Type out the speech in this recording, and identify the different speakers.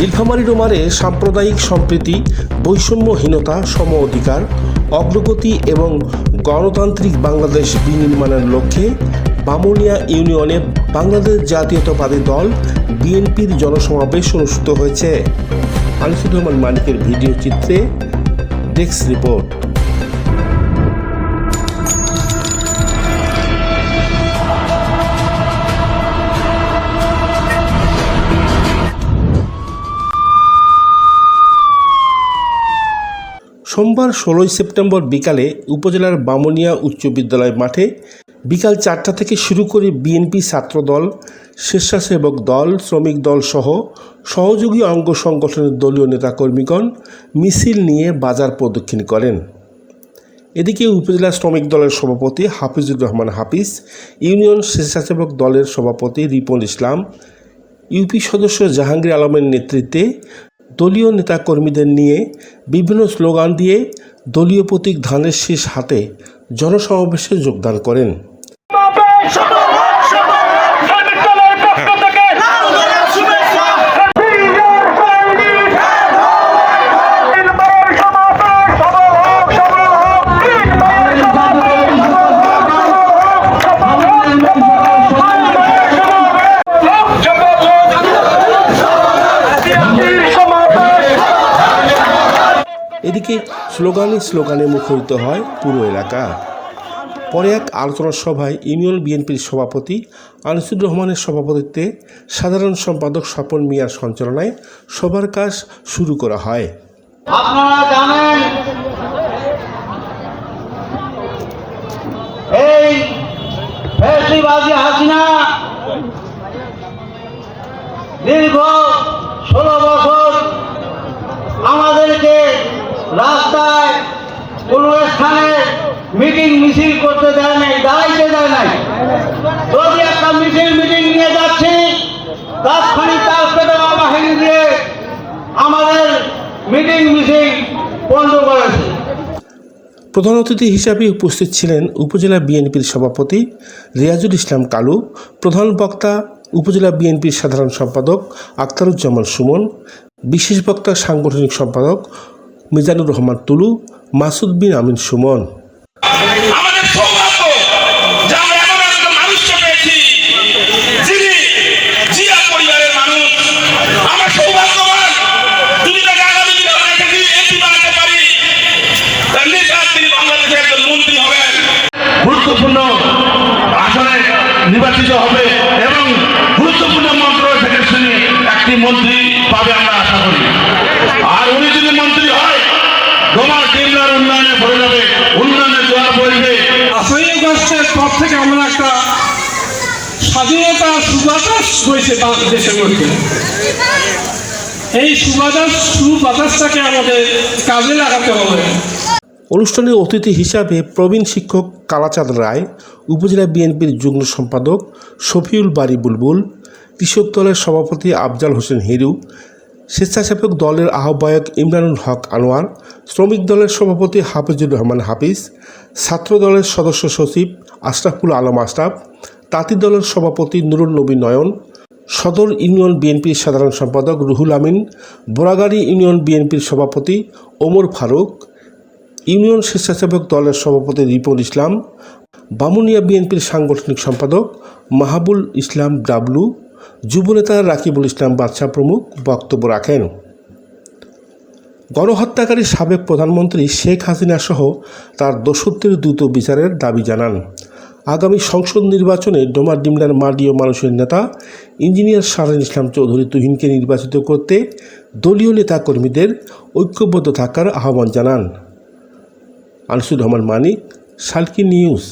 Speaker 1: নীলফামারী ডোমারে সাম্প্রদায়িক সম্প্রীতি, বৈষম্যহীনতা, সম অধিকার, অগ্রগতি এবং গণতান্ত্রিক বাংলাদেশ বিনির্মাণের লক্ষ্যে বামুনিয়া ইউনিয়নে বাংলাদেশ জাতীয়তাবাদী দল বিএনপির জনসমাবেশ অনুষ্ঠিত হয়েছে। আনিসুর রহমান মানিকের ভিডিও চিত্রে ডেস্ক রিপোর্ট। সোমবার ষোলোই সেপ্টেম্বর বিকালে উপজেলার বামনিয়া উচ্চ বিদ্যালয় মাঠে বিকাল চারটা থেকে শুরু করে বিএনপি ছাত্রদল, স্বেচ্ছাসেবক দল, শ্রমিক দল সহ সহযোগী অঙ্গ সংগঠনের দলীয় নেতাকর্মীগণ মিছিল নিয়ে বাজার প্রদক্ষিণ করেন। এদিকে উপজেলা শ্রমিক দলের সভাপতি হাফিজুর রহমান হাফিজ, ইউনিয়ন স্বেচ্ছাসেবক দলের সভাপতি রিপন ইসলাম, ইউপি সদস্য জাহাঙ্গীর আলমের নেতৃত্বে দলীয় নেতাকর্মীদের নিয়ে বিভিন্ন স্লোগান দিয়ে দলীয় প্রতীক ধানের শীষ হাতে জনসমাবেশে যোগদান করেন। এদিকে স্লোগানে স্লোগানে মুখরিত হয় পুরো এলাকা। পরে এক আলোচনা সভায় ইউনিয়ন বিএনপির সভাপতি আনিসুর রহমানের সভাপতিত্বে সাধারণ সম্পাদক স্বপন মিয়ার সঞ্চালনায় সবার কাজ শুরু করা হয়।
Speaker 2: আপনারা জানেন, এই ফ্যাসিবাদী হাসিনা দীর্ঘ ষোলো বছর রাস্তায় কোনো স্থানে মিটিং মিছিল করতে দেয় নাই, দাঁড়াইতে দেয় নাই। যদি একটা মিছিল মিটিং নিয়ে যাচ্ছি। তাৎক্ষণিক তার বাহিনী দিয়ে আমাদের মিটিং মিছিল বন্ধ করেছে।
Speaker 1: প্রধান অতিথি হিসাবে উপস্থিত ছিলেন উপজেলা বিএনপির সভাপতি রিয়াজুল ইসলাম কালু, প্রধান বক্তা উপজেলা বিএনপির সাধারণ সম্পাদক আখতারুজ্জামান সুমন, বিশেষ বক্তা সাংগঠনিক সম্পাদক মিজানুর রহমান তুলু মাসুদ বিন আমিন সুমন।
Speaker 3: আমাদের সৌভাগ্য যে আমরা এমন একজন মানুষকে পেয়েছি যিনি জিয়া পরিবারের মানুষ। আমরা সৌভাগ্যবান যদি তাকে আগামী দিনে আমরা এখানে এমপি বানাতে পারি। তাহলে নিশ্চয় তিনি বাংলাদেশের একজন মন্ত্রী হবেন। গুরুত্বপূর্ণ আসনে নির্বাচিত হবে এবং গুরুত্বপূর্ণ মন্ত্র থেকে শুনে একটি মন্ত্রী পাবে আমরা আশা করি আর উনি যদি মন্ত্রী হয় তোমার জেলার উন্নয়নে ভরে যাবে উন্নয়নের
Speaker 4: আগস্টের পর থেকে আমরা একটা স্বাধীনতা সুবাতাস হয়েছে দেশের মধ্যে। এই সুবাতাস সুবাতাসটাকে আমাদের কাজে লাগাতে হবে।
Speaker 1: অনুষ্ঠানে অতিথি হিসাবে প্রবীণ শিক্ষক কালাচাঁদ রায় উপজেলা বিএনপির যুগ্ম সম্পাদক শফিউল বাড়ি বুলবুল কৃষক দলের সভাপতি আফজাল হোসেন হিরু স্বেচ্ছাসেবক দলের আহ্বায়ক ইমরানুল হক আনোয়ার, শ্রমিক দলের সভাপতি হাফিজুর রহমান হাফিজ, ছাত্র দলের সদস্য সচিব আশরাফুল আলম আশরাফ, তাঁতি দলের সভাপতি নুরুল নবী নয়ন, সদর ইউনিয়ন বিএনপির সাধারণ সম্পাদক রুহুল আমিন, বোরাগাড়ি ইউনিয়ন বিএনপির সভাপতি ওমর ফারুক, ইউনিয়ন স্বেচ্ছাসেবক দলের সভাপতি রিপন ইসলাম, বামুনিয়া বিএনপির সাংগঠনিক সম্পাদক মাহাবুল ইসলাম ডাবলু যুবনেতা রাকিবুল ইসলাম বাদশাহ প্রমুখ বক্তব্য রাখেন। গণহত্যাকারী সাবেক প্রধানমন্ত্রী শেখ হাসিনা সহ তার দোষত্বের দ্রুত বিচারের দাবি জানান। আগামী সংসদ নির্বাচনে ডোমার ডিমলার মার্ডীয় মানুষের নেতা ইঞ্জিনিয়ার শাহরিন ইসলাম চৌধুরী তুহিনকে নির্বাচিত করতে দলীয় নেতাকর্মীদের ঐক্যবদ্ধ থাকার আহ্বান জানান। আনিসুর রহমান মানিক সালকি নিউজ।